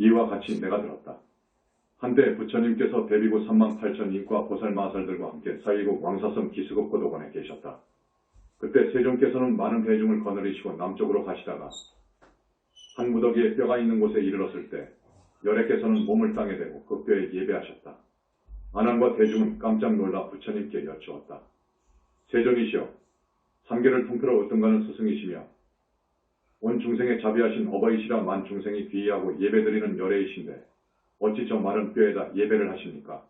이와 같이 내가 들었다. 한때 부처님께서 대비구 3만 8천 인과 보살 마살들과 함께 사이국 왕사성 기수급 고도관에 계셨다. 그때 세종께서는 많은 대중을 거느리시고 남쪽으로 가시다가 한 무더기에 뼈가 있는 곳에 이르렀을 때 열애께서는 몸을 땅에 대고 그 뼈에 예배하셨다. 안왕과 대중은 깜짝 놀라 부처님께 여쭈었다. 세종이시여, 삼계를 통틀어 으뜸가는 스승이시며 온 중생에 자비하신 어버이시라 만 중생이 귀의하고 예배드리는 열애이신데 어찌 저 마른 뼈에다 예배를 하십니까?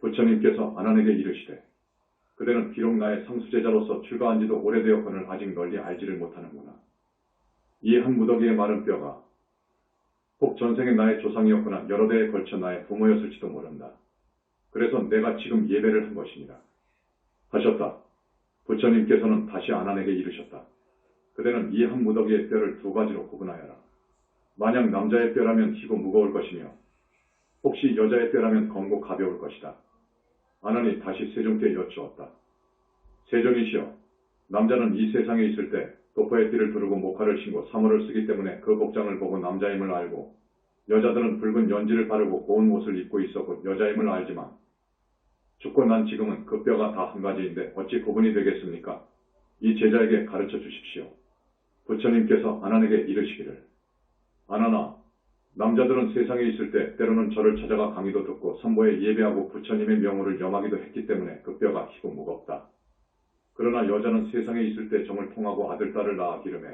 부처님께서 아난에게 이르시되 그대는 비록 나의 상수제자로서 출가한 지도 오래되었거늘 아직 널리 알지를 못하는구나. 이 한 무더기의 마른 뼈가 혹 전생에 나의 조상이었거나 여러 대에 걸쳐 나의 부모였을지도 모른다. 그래서 내가 지금 예배를 한 것이니라. 하셨다. 부처님께서는 다시 아난에게 이르셨다. 그대는 이 한 무더기의 뼈를 두 가지로 구분하여라. 만약 남자의 뼈라면 희고 무거울 것이며 혹시 여자의 뼈라면 검고 가벼울 것이다. 아난이 다시 세종께 여쭈었다. 세종이시여, 남자는 이 세상에 있을 때 도포의 띠를 두르고 목화를 신고 사물을 쓰기 때문에 그 복장을 보고 남자임을 알고 여자들은 붉은 연지를 바르고 고운 옷을 입고 있었고 여자임을 알지만 죽고 난 지금은 그 뼈가 다 한 가지인데 어찌 구분이 되겠습니까? 이 제자에게 가르쳐 주십시오. 부처님께서 아난에게 이르시기를 아나나 남자들은 세상에 있을 때 때로는 저를 찾아가 강의도 듣고 선보에 예배하고 부처님의 명호를 염하기도 했기 때문에 그 뼈가 희고 무겁다. 그러나 여자는 세상에 있을 때 정을 통하고 아들, 딸을 낳아 기름해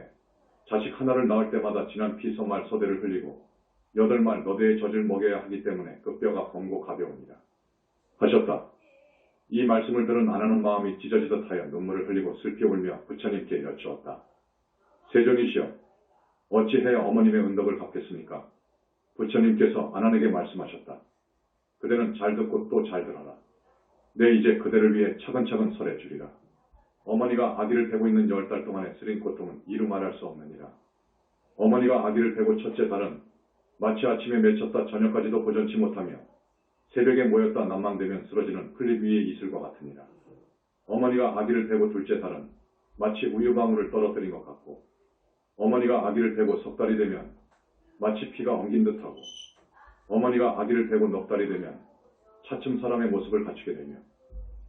자식 하나를 낳을 때마다 진한 피, 소말, 소대를 흘리고 여덟 말 너대의 젖을 먹여야 하기 때문에 그 뼈가 검고 가벼웁니다. 하셨다. 이 말씀을 들은 아나는 마음이 찢어지듯 하여 눈물을 흘리고 슬피 울며 부처님께 여쭈었다. 세종이시여, 어찌해야 어머님의 은덕을 갚겠습니까? 부처님께서 아난에게 말씀하셨다. 그대는 잘 듣고 또 잘 들어라. 내 이제 그대를 위해 차근차근 설해 주리라. 어머니가 아기를 베고 있는 열 달 동안의 쓰린 고통은 이루 말할 수 없느니라. 어머니가 아기를 베고 첫째 달은 마치 아침에 맺혔다 저녁까지도 보전치 못하며 새벽에 모였다 난망되면 쓰러지는 풀잎 위의 이슬과 같으니라. 어머니가 아기를 베고 둘째 달은 마치 우유방울을 떨어뜨린 것 같고 어머니가 아기를 베고 석 달이 되면 마치 피가 엉긴 듯하고 어머니가 아기를 베고 넉 달이 되면 차츰 사람의 모습을 갖추게 되며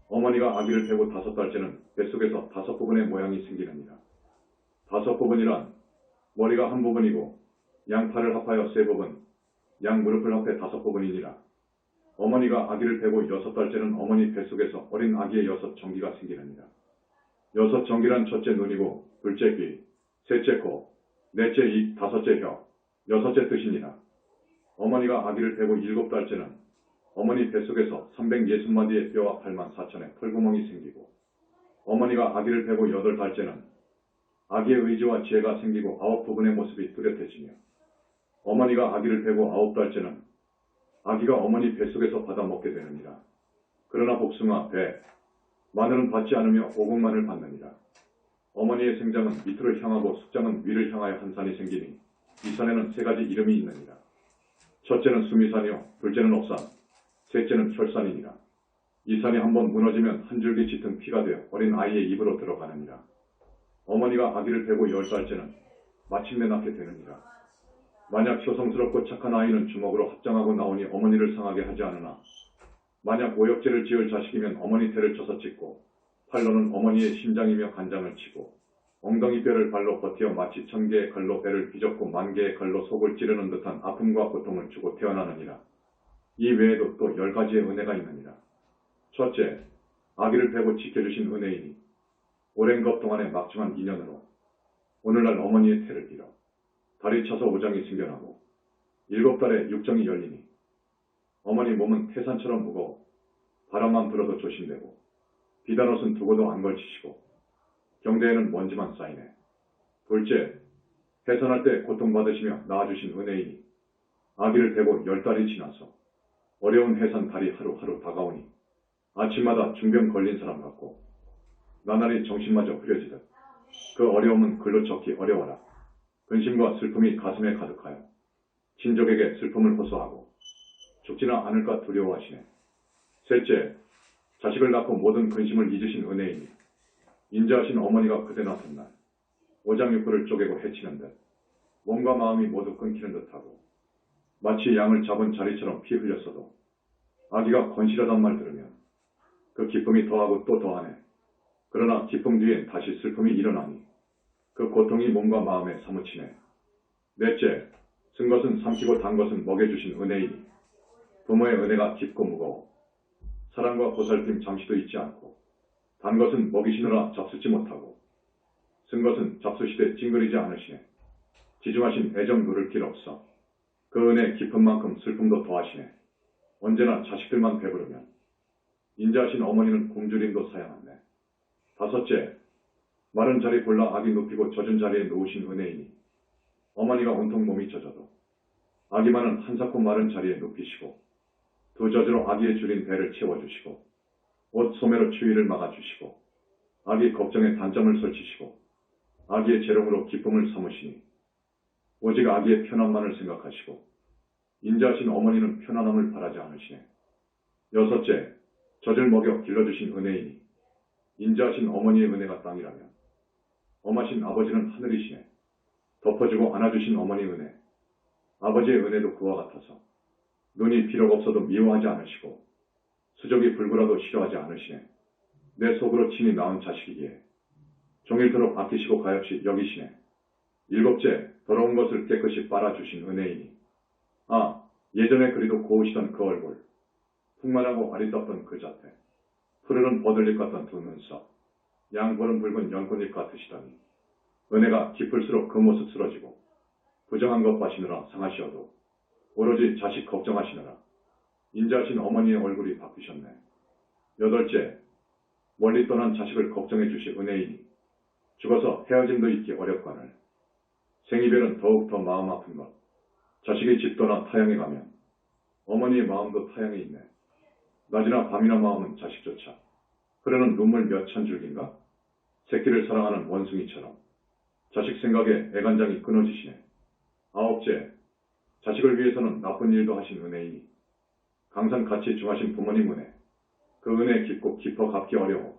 어머니가 아기를 베고 다섯 달째는 뱃속에서 다섯 부분의 모양이 생기느니라. 다섯 부분이란 머리가 한 부분이고 양팔을 합하여 세 부분, 양 무릎을 합해 다섯 부분이니라. 어머니가 아기를 베고 여섯 달째는 어머니 뱃속에서 어린 아기의 여섯 정기가 생기느니라. 여섯 정기란 첫째 눈이고 둘째 귀, 셋째 코, 넷째 입, 다섯째 혀, 여섯째 뜻이니라. 어머니가 아기를 베고 일곱 달째는 어머니 뱃속에서 360마디의 뼈와 8만 4천의 털구멍이 생기고 어머니가 아기를 베고 여덟 달째는 아기의 의지와 지혜가 생기고 아홉 부분의 모습이 뚜렷해지며 어머니가 아기를 베고 아홉 달째는 아기가 어머니 뱃속에서 받아먹게 되느니라. 그러나 복숭아, 배, 마늘은 받지 않으며 오곡만을 받느니라. 어머니의 생장은 밑으로 향하고 숙장은 위를 향하여 한 산이 생기니 이 산에는 세 가지 이름이 있느니라. 첫째는 수미산이요, 둘째는 옥산, 셋째는 혈산이니라. 이 산이 한번 무너지면 한 줄기 짙은 피가 되어 어린 아이의 입으로 들어가느니라. 어머니가 아기를 베고 열 달째는 마침내 낳게 되느니라. 만약 효성스럽고 착한 아이는 주먹으로 합장하고 나오니 어머니를 상하게 하지 않으나 만약 오역죄를 지을 자식이면 어머니 태를 쳐서 찢고 팔로는 어머니의 심장이며 간장을 치고 엉덩이 뼈를 발로 버티어 마치 천 개의 칼로 배를 휘젓고 만 개의 칼로 속을 찌르는 듯한 아픔과 고통을 주고 태어나느니라. 이 외에도 또 열 가지의 은혜가 있느니라. 첫째, 아기를 베고 지켜주신 은혜이니 오랜 것 동안의 막중한 인연으로 오늘날 어머니의 태를 빌어 다리 쳐서 오장이 생겨나고 일곱 달에 육정이 열리니 어머니 몸은 태산처럼 무거워 바람만 불어도 조심되고 비단 옷은 두고도 안 걸치시고 경대에는 먼지만 쌓이네. 둘째, 해산할 때 고통받으시며 낳아주신 은혜이니 아기를 베고 열 달이 지나서 어려운 해산 달이 하루하루 다가오니 아침마다 중병 걸린 사람 같고 나날이 정신마저 흐려지듯 그 어려움은 글로 적기 어려워라. 근심과 슬픔이 가슴에 가득하여 친족에게 슬픔을 호소하고 죽지는 않을까 두려워하시네. 셋째, 자식을 낳고 모든 근심을 잊으신 은혜이니 인자하신 어머니가 그대 낳던 날 오장육부를 쪼개고 해치는 듯 몸과 마음이 모두 끊기는 듯하고 마치 양을 잡은 자리처럼 피 흘렸어도 아기가 건실하단 말 들으면 그 기쁨이 더하고 또 더하네. 그러나 기쁨 뒤엔 다시 슬픔이 일어나니 그 고통이 몸과 마음에 사무치네. 넷째, 쓴 것은 삼키고 단 것은 먹여주신 은혜이니 부모의 은혜가 깊고 무거워 사랑과 보살핌 잠시도 잊지 않고 단 것은 먹이시느라 잡수지 못하고 쓴 것은 잡수시되 찡그리지 않으시네. 지중하신 애정 누를 길 없어. 그 은혜 깊은 만큼 슬픔도 더하시네. 언제나 자식들만 배부르면 인자하신 어머니는 굶주림도 사양하네. 다섯째, 마른 자리 골라 아기 눕히고 젖은 자리에 놓으신 은혜이니 어머니가 온통 몸이 젖어도 아기만은 한사코 마른 자리에 눕히시고 두 젖으로 아기의 줄인 배를 채워주시고 옷 소매로 추위를 막아주시고 아기 걱정에 단점을 설치시고 아기의 재롱으로 기쁨을 삼으시니 오직 아기의 편안만을 생각하시고 인자하신 어머니는 편안함을 바라지 않으시네. 여섯째, 젖을 먹여 길러주신 은혜이니 인자하신 어머니의 은혜가 땅이라면 엄하신 아버지는 하늘이시네. 덮어주고 안아주신 어머니 은혜. 아버지의 은혜도 그와 같아서 눈이 비록 없어도 미워하지 않으시고 수족이 불구라도 싫어하지 않으시네. 내 속으로 친히 낳은 자식이기에 종일토록 아끼시고 가엾이 여기시네. 일곱째, 더러운 것을 깨끗이 빨아주신 은혜이니. 아, 예전에 그리도 고우시던 그 얼굴, 풍만하고 아리답던 그 자태, 푸르른 버들잎 같던 두 눈썹, 양보는 붉은 연꽃잎 같으시더니, 은혜가 깊을수록 그 모습 쓰러지고, 부정한 것 봐시느라 상하시어도, 오로지 자식 걱정하시느라, 인자하신 어머니의 얼굴이 바뀌셨네. 여덟째, 멀리 떠난 자식을 걱정해 주시 은혜이니, 죽어서 헤어짐도 있기 어렵거늘, 생이별은 더욱 더 마음 아픈 것. 자식이 집 떠나 타향에 가면 어머니의 마음도 타향에 있네. 낮이나 밤이나 마음은 자식조차. 흐르는 눈물 몇찬 줄기인가? 새끼를 사랑하는 원숭이처럼 자식 생각에 애간장이 끊어지시네. 아홉째, 자식을 위해서는 나쁜 일도 하신 은혜이니 강산 같이 중하신 부모님 은혜. 그 은혜 깊고 깊어 갚기 어려워.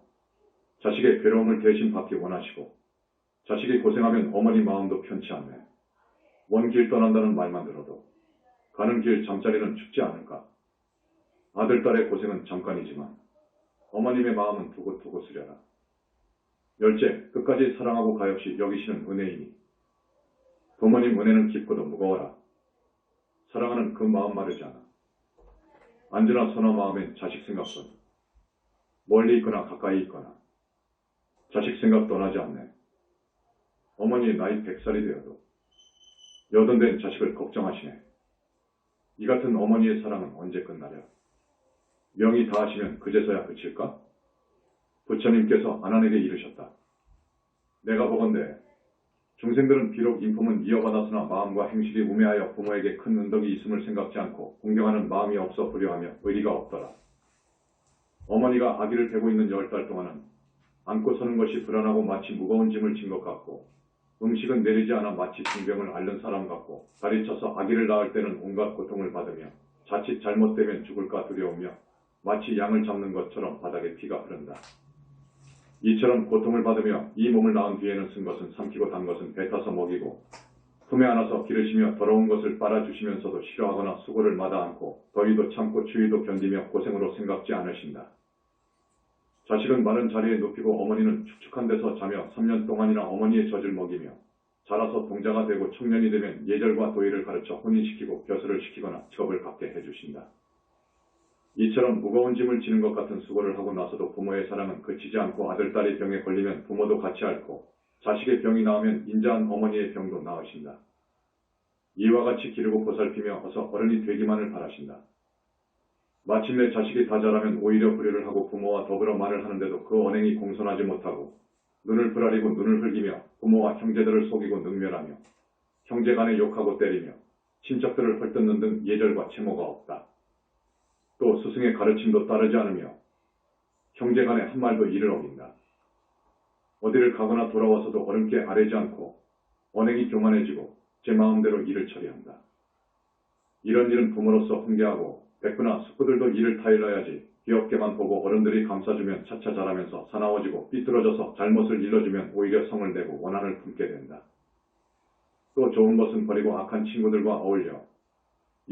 자식의 괴로움을 대신 받기 원하시고 자식이 고생하면 어머니 마음도 편치 않네. 먼길 떠난다는 말만 들어도 가는 길 잠자리는 춥지 않을까. 아들, 딸의 고생은 잠깐이지만 어머님의 마음은 두고두고 쓰려라. 열째, 끝까지 사랑하고 가엾이 여기시는 은혜이니 부모님 은혜는 깊고도 무거워라. 사랑하는 그 마음 마르지 않아. 언제나 선화 마음엔 자식 생각뿐. 멀리 있거나 가까이 있거나 자식 생각 떠나지 않네. 어머니 나이 100살이 되어도 여든 된 자식을 걱정하시네. 이 같은 어머니의 사랑은 언제 끝나랴? 명이 다하시면 그제서야 그칠까? 부처님께서 아난에게 이르셨다. 내가 보건대 중생들은 비록 인품은 이어받았으나 마음과 행실이 우매하여 부모에게 큰 은덕이 있음을 생각지 않고 공경하는 마음이 없어 불효하며 의리가 없더라. 어머니가 아기를 베고 있는 열 달 동안은 안고 서는 것이 불안하고 마치 무거운 짐을 진 것 같고 음식은 내리지 않아 마치 중병을 앓는 사람 같고 다리 쳐서 아기를 낳을 때는 온갖 고통을 받으며 자칫 잘못되면 죽을까 두려우며 마치 양을 잡는 것처럼 바닥에 피가 흐른다. 이처럼 고통을 받으며 이 몸을 낳은 뒤에는 쓴 것은 삼키고 단 것은 뱉어서 먹이고 품에 안아서 기르시며 더러운 것을 빨아주시면서도 싫어하거나 수고를 마다 않고 더위도 참고 추위도 견디며 고생으로 생각지 않으신다. 자식은 마른 자리에 눕히고 어머니는 축축한 데서 자며 3년 동안이나 어머니의 젖을 먹이며 자라서 동자가 되고 청년이 되면 예절과 도의를 가르쳐 혼인시키고 벼슬을 시키거나 직업을 갖게 해주신다. 이처럼 무거운 짐을 지는 것 같은 수고를 하고 나서도 부모의 사랑은 그치지 않고 아들, 딸이 병에 걸리면 부모도 같이 앓고 자식의 병이 나으면 인자한 어머니의 병도 나으신다. 이와 같이 기르고 보살피며 어서 어른이 되기만을 바라신다. 마침내 자식이 다 자라면 오히려 불효를 하고 부모와 더불어 말을 하는데도 그 언행이 공손하지 못하고 눈을 부라리고 눈을 흘기며 부모와 형제들을 속이고 능멸하며 형제 간에 욕하고 때리며 친척들을 헐뜯는 등 예절과 채모가 없다. 또 스승의 가르침도 따르지 않으며 형제 간에 한 말도 이를 어긴다. 어디를 가거나 돌아와서도 어른께 아뢰지 않고 언행이 교만해지고 제 마음대로 일을 처리한다. 이런 일은 부모로서 훈계하고 백구나 숙부들도 이를 타일러야지 귀엽게만 보고 어른들이 감싸주면 차차 자라면서 사나워지고 삐뚤어져서 잘못을 일러주면 오히려 성을 내고 원한을 품게 된다. 또 좋은 것은 버리고 악한 친구들과 어울려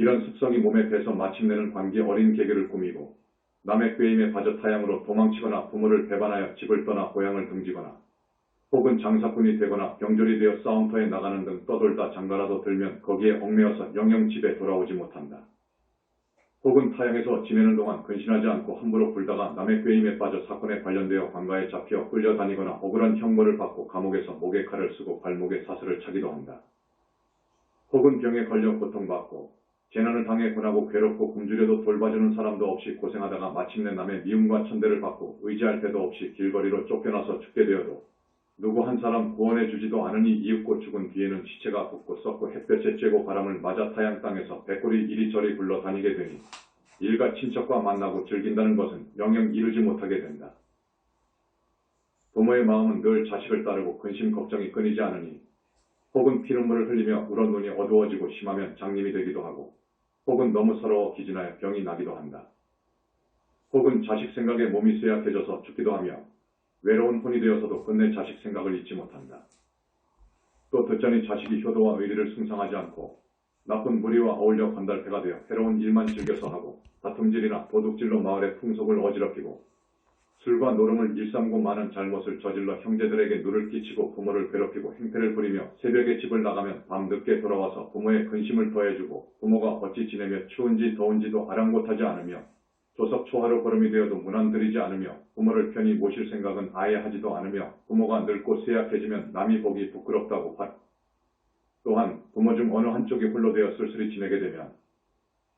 이런 습성이 몸에 배서 마침내는 관계 어린 개그를 꾸미고 남의 꾀임에 빠져 타양으로 도망치거나 부모를 배반하여 집을 떠나 고향을 등지거나 혹은 장사꾼이 되거나 병졸이 되어 싸움터에 나가는 등 떠돌다 장가라도 들면 거기에 얽매여서 영영 집에 돌아오지 못한다. 혹은 타양에서 지내는 동안 근신하지 않고 함부로 굴다가 남의 꾀임에 빠져 사건에 관련되어 관가에 잡혀 끌려다니거나 억울한 형벌을 받고 감옥에서 목에 칼을 쓰고 발목에 사슬을 차기도 한다. 혹은 병에 걸려 고통받고 재난을 당해 고나고 괴롭고 굶주려도 돌봐주는 사람도 없이 고생하다가 마침내 남의 미움과 천대를 받고 의지할 데도 없이 길거리로 쫓겨나서 죽게 되어도 누구 한 사람 구원해 주지도 않으니 이윽고 죽은 뒤에는 시체가 붓고 썩고 햇볕에 쬐고 바람을 맞아 타양 땅에서 백골이 이리저리 굴러 다니게 되니 일가 친척과 만나고 즐긴다는 것은 영영 이루지 못하게 된다. 부모의 마음은 늘 자식을 따르고 근심 걱정이 끊이지 않으니 혹은 피눈물을 흘리며 울어 눈이 어두워지고 심하면 장님이 되기도 하고 혹은 너무 서러워 기진하여 병이 나기도 한다. 혹은 자식 생각에 몸이 쇠약해져서 죽기도 하며 외로운 혼이 되어서도 끝내 자식 생각을 잊지 못한다. 또 듣자니 자식이 효도와 의리를 숭상하지 않고 나쁜 무리와 어울려 건달패가 되어 해로운 일만 즐겨서 하고 다툼질이나 도둑질로 마을의 풍속을 어지럽히고 술과 노름을 일삼고 많은 잘못을 저질러 형제들에게 누를 끼치고 부모를 괴롭히고 행패를 부리며 새벽에 집을 나가면 밤 늦게 돌아와서 부모의 근심을 더해주고 부모가 어찌 지내며 추운지 더운지도 아랑곳하지 않으며 조석 초하루 걸음이 되어도 문안드리지 않으며 부모를 편히 모실 생각은 아예 하지도 않으며 부모가 늙고 쇠약해지면 남이 보기 부끄럽다고 발 또한 부모 중 어느 한쪽이 홀로 되어 쓸쓸히 지내게 되면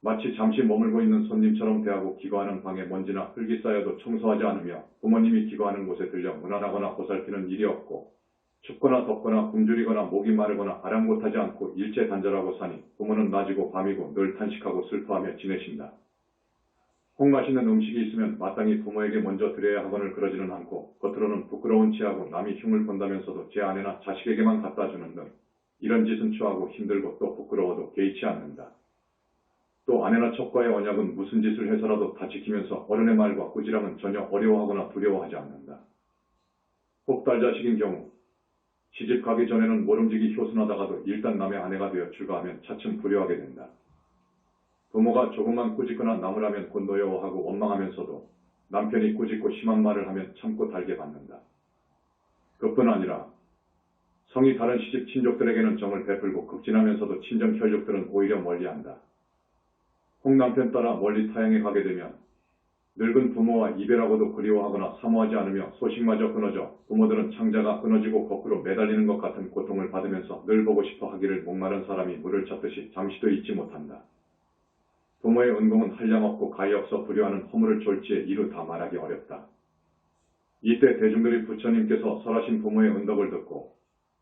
마치 잠시 머물고 있는 손님처럼 대하고 기거하는 방에 먼지나 흙이 쌓여도 청소하지 않으며 부모님이 기거하는 곳에 들려 문안하거나 보살피는 일이 없고 춥거나 덥거나 굶주리거나 목이 마르거나 아랑곳하지 않고 일제 단절하고 사니 부모는 낮이고 밤이고 늘 탄식하고 슬퍼하며 지내신다. 혹 맛있는 음식이 있으면 마땅히 부모에게 먼저 드려야 하거늘 그러지는 않고 겉으로는 부끄러운 체하고 남이 흉을 본다면서도 제 아내나 자식에게만 갖다 주는 등 이런 짓은 추하고 힘들고 또 부끄러워도 개의치 않는다. 또 아내나 척과의 언약은 무슨 짓을 해서라도 다 지키면서 어른의 말과 꾸지람은 전혀 어려워하거나 두려워하지 않는다. 혹 딸자식인 경우 시집 가기 전에는 모름지기 효순하다가도 일단 남의 아내가 되어 출가하면 차츰 불효하게 된다. 부모가 조금만 꾸짖거나 나무라면 곧 노여워하고 원망하면서도 남편이 꾸짖고 심한 말을 하면 참고 달게 받는다. 그뿐 아니라 성이 다른 시집 친족들에게는 정을 베풀고 극진하면서도 친정 혈육들은 오히려 멀리한다. 홍 남편 따라 멀리 타양에 가게 되면 늙은 부모와 이별하고도 그리워하거나 사모하지 않으며 소식마저 끊어져 부모들은 창자가 끊어지고 거꾸로 매달리는 것 같은 고통을 받으면서 늘 보고 싶어 하기를 목마른 사람이 물을 찾듯이 잠시도 잊지 못한다. 부모의 은공은 한량없고 가히 없어 불효하는 허물을 졸지에 이루 다 말하기 어렵다. 이때 대중들이 부처님께서 설하신 부모의 은덕을 듣고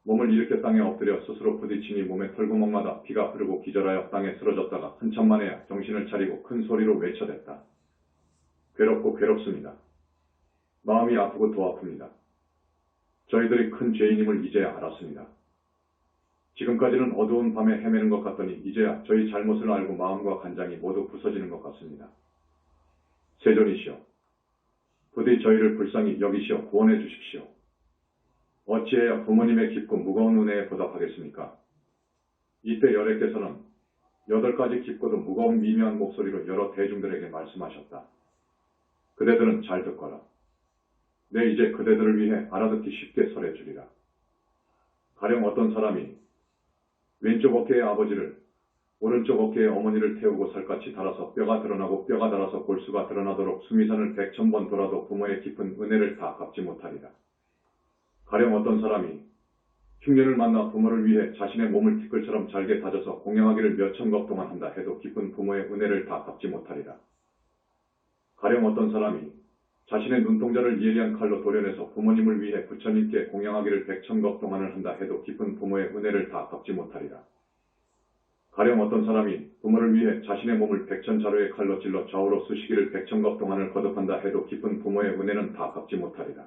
몸을 일으켜 땅에 엎드려 스스로 부딪히니 몸의 털구멍마다 피가 흐르고 기절하여 땅에 쓰러졌다가 한참 만에야 정신을 차리고 큰 소리로 외쳐댔다. 괴롭고 괴롭습니다. 마음이 아프고 더 아픕니다. 저희들이 큰 죄인임을 이제야 알았습니다. 지금까지는 어두운 밤에 헤매는 것 같더니 이제야 저희 잘못을 알고 마음과 간장이 모두 부서지는 것 같습니다. 세존이시여, 부디 저희를 불쌍히 여기시어 구원해 주십시오. 어찌해야 부모님의 깊고 무거운 은혜에 보답하겠습니까? 이때 열애께서는 여덟 가지 깊고도 무거운 미묘한 목소리로 여러 대중들에게 말씀하셨다. 그대들은 잘 듣거라. 내 이제 그대들을 위해 알아듣기 쉽게 설해 주리라. 가령 어떤 사람이 왼쪽 어깨의 아버지를 오른쪽 어깨의 어머니를 태우고 살같이 달아서 뼈가 드러나고 뼈가 달아서 골수가 드러나도록 수미산을 백천 번 돌아도 부모의 깊은 은혜를 다 갚지 못하리라. 가령 어떤 사람이 흉년을 만나 부모를 위해 자신의 몸을 티끌처럼 잘게 다져서 공양하기를 몇천 것 동안 한다 해도 깊은 부모의 은혜를 다 갚지 못하리라. 가령 어떤 사람이 자신의 눈동자를 예리한 칼로 도려내서 부모님을 위해 부처님께 공양하기를 백천 것 동안을 한다 해도 깊은 부모의 은혜를 다 갚지 못하리라. 가령 어떤 사람이 부모를 위해 자신의 몸을 백천 자루의 칼로 찔러 좌우로 쑤시기를 백천 것 동안을 거듭한다 해도 깊은 부모의 은혜는 다 갚지 못하리라.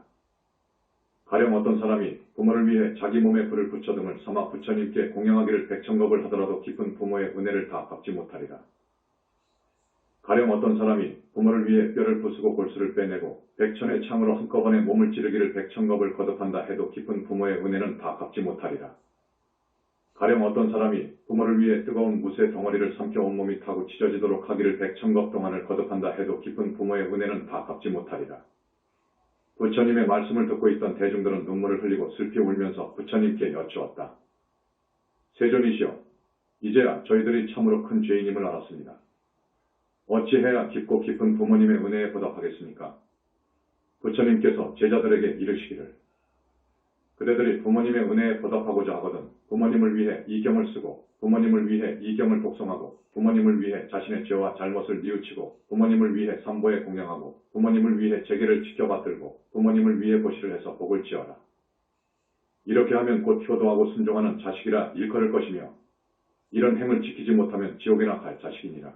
가령 어떤 사람이 부모를 위해 자기 몸에 불을 붙여 등을 삼아 부처님께 공양하기를 백천겁을 하더라도 깊은 부모의 은혜를 다 갚지 못하리라. 가령 어떤 사람이 부모를 위해 뼈를 부수고 골수를 빼내고 백천의 창으로 한꺼번에 몸을 찌르기를 백천겁을 거듭한다 해도 깊은 부모의 은혜는 다 갚지 못하리라. 가령 어떤 사람이 부모를 위해 뜨거운 무쇠 덩어리를 삼켜 온몸이 타고 찢어지도록 하기를 백천겁 동안을 거듭한다 해도 깊은 부모의 은혜는 다 갚지 못하리라. 부처님의 말씀을 듣고 있던 대중들은 눈물을 흘리고 슬피 울면서 부처님께 여쭈었다. 세존이시여, 이제야 저희들이 참으로 큰 죄인임을 알았습니다. 어찌해야 깊고 깊은 부모님의 은혜에 보답하겠습니까? 부처님께서 제자들에게 이르시기를 그대들이 부모님의 은혜에 보답하고자 하거든 부모님을 위해 이 경을 쓰고 부모님을 위해 이 경을 독송하고 부모님을 위해 자신의 죄와 잘못을 뉘우치고 부모님을 위해 삼보에 공양하고 부모님을 위해 제계를 지켜받들고 부모님을 위해 보시를 해서 복을 지어라. 이렇게 하면 곧 효도하고 순종하는 자식이라 일컬을 것이며 이런 행을 지키지 못하면 지옥이나 갈 자식이니라.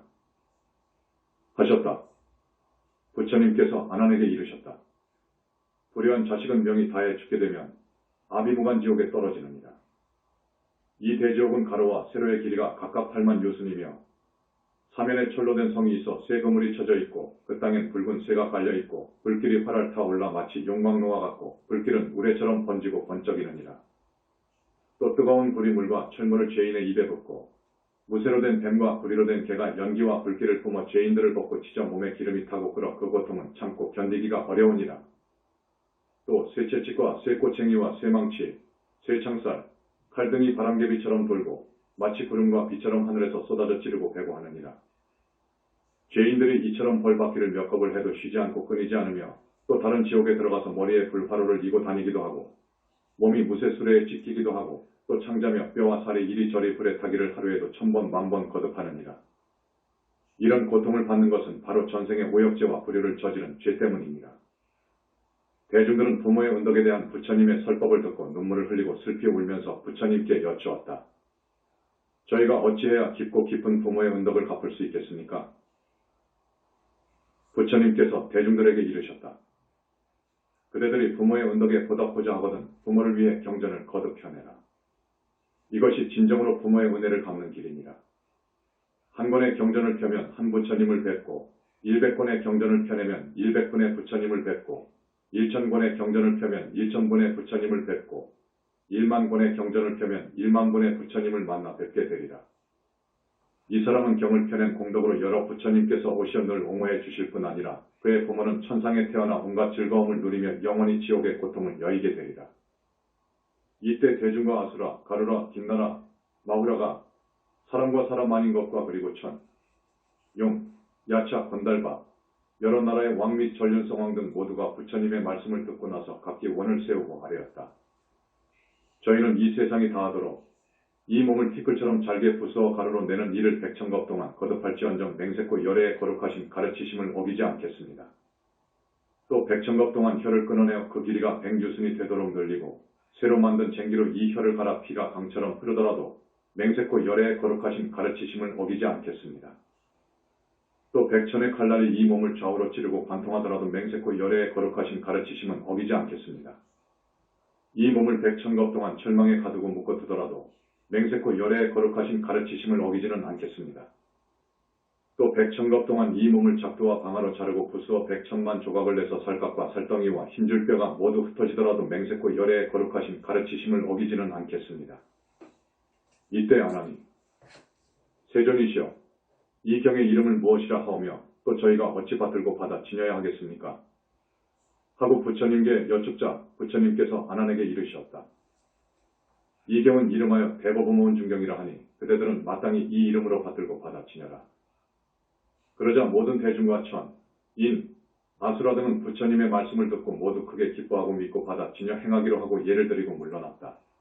하셨다. 부처님께서 아난에게 이르셨다. 불의한 자식은 명이 다해 죽게 되면 아비무간 지옥에 떨어지느니라. 이 대지옥은 가로와 세로의 길이가 각각 8만 유순이며 사면에 철로 된 성이 있어 쇠 그물이 쳐져 있고 그 땅엔 붉은 쇠가 깔려 있고 불길이 활활 타올라 마치 용광로와 같고 불길은 우레처럼 번지고 번쩍이느니라. 또 뜨거운 불이 물과 철물을 죄인의 입에 붓고 무쇠로 된 뱀과 구리로 된 개가 연기와 불길을 뿜어 죄인들을 벗고 찢어 몸에 기름이 타고 끓어 그 고통은 참고 견디기가 어려우니라. 또 쇠채찍과 쇠꼬챙이와 쇠망치, 쇠창살, 칼 등이 바람개비처럼 돌고 마치 구름과 비처럼 하늘에서 쏟아져 찌르고 배고 하느니라. 죄인들이 이처럼 벌받기를 몇 겁을 해도 쉬지 않고 끊이지 않으며 또 다른 지옥에 들어가서 머리에 불화로를 이고 다니기도 하고 몸이 무쇠수레에 찢기기도 하고 또 창자며 뼈와 살이 이리저리 불에 타기를 하루에도 천번 만번 거듭하느니라. 이런 고통을 받는 것은 바로 전생의 오역죄와 불효를 저지른 죄 때문입니다. 대중들은 부모의 은덕에 대한 부처님의 설법을 듣고 눈물을 흘리고 슬피 울면서 부처님께 여쭈었다. 저희가 어찌해야 깊고 깊은 부모의 은덕을 갚을 수 있겠습니까? 부처님께서 대중들에게 이르셨다. 그대들이 부모의 은덕에 보답하고자 하거든 부모를 위해 경전을 거듭 펴내라. 이것이 진정으로 부모의 은혜를 갚는 길이니라. 한 권의 경전을 펴면 한 부처님을 뵙고 일백 권의 경전을 펴내면 일백 분의 부처님을 뵙고 일천 권의 경전을 펴면 일천 분의 부처님을 뵙고 일만 권의 경전을 펴면 일만 분의 부처님을 만나 뵙게 되리라. 이 사람은 경을 펴낸 공덕으로 여러 부처님께서 오시어 늘 옹호해 주실 뿐 아니라 그의 부모는 천상에 태어나 온갖 즐거움을 누리며 영원히 지옥의 고통을 여의게 되리라. 이때 대중과 아수라, 가루라, 김나라, 마후라가 사람과 사람 아닌 것과 그리고 천, 용, 야차, 건달바, 여러 나라의 왕 및 전륜성 왕 등 모두가 부처님의 말씀을 듣고 나서 각기 원을 세우고 아뢰었다. 저희는 이 세상이 다하도록 이 몸을 티끌처럼 잘게 부수어 가루로 내는 일을 백천겁 동안 거듭할지언정 맹세코 열애에 거룩하신 가르치심을 어기지 않겠습니다. 또 백천겁 동안 혀를 끊어내어 그 길이가 백유순이 되도록 늘리고 새로 만든 쟁기로 이 혀를 갈아 피가 강처럼 흐르더라도 맹세코 열애에 거룩하신 가르치심을 어기지 않겠습니다. 또 백천의 칼날이 이 몸을 좌우로 찌르고 관통하더라도 맹세코 열애에 거룩하신 가르치심은 어기지 않겠습니다. 이 몸을 백천겁 동안 철망에 가두고 묶어두더라도 맹세코 열애에 거룩하신 가르치심을 어기지는 않겠습니다. 또 백천겁 동안 이 몸을 작두와 방아로 자르고 부수어 백천만 조각을 내서 살갗과 살덩이와 힘줄뼈가 모두 흩어지더라도 맹세코 열애에 거룩하신 가르치심을 어기지는 않겠습니다. 이때 아나니 세존이시여 이 경의 이름을 무엇이라 하오며 또 저희가 어찌 받들고 받아 지녀야 하겠습니까? 하고 부처님께 여쭙자 부처님께서 아난에게 이르셨다. 이 경은 이름하여 대법음원 중경이라 하니 그대들은 마땅히 이 이름으로 받들고 받아 지녀라. 그러자 모든 대중과 천, 인, 아수라 등은 부처님의 말씀을 듣고 모두 크게 기뻐하고 믿고 받아 지녀 행하기로 하고 예를 드리고 물러났다.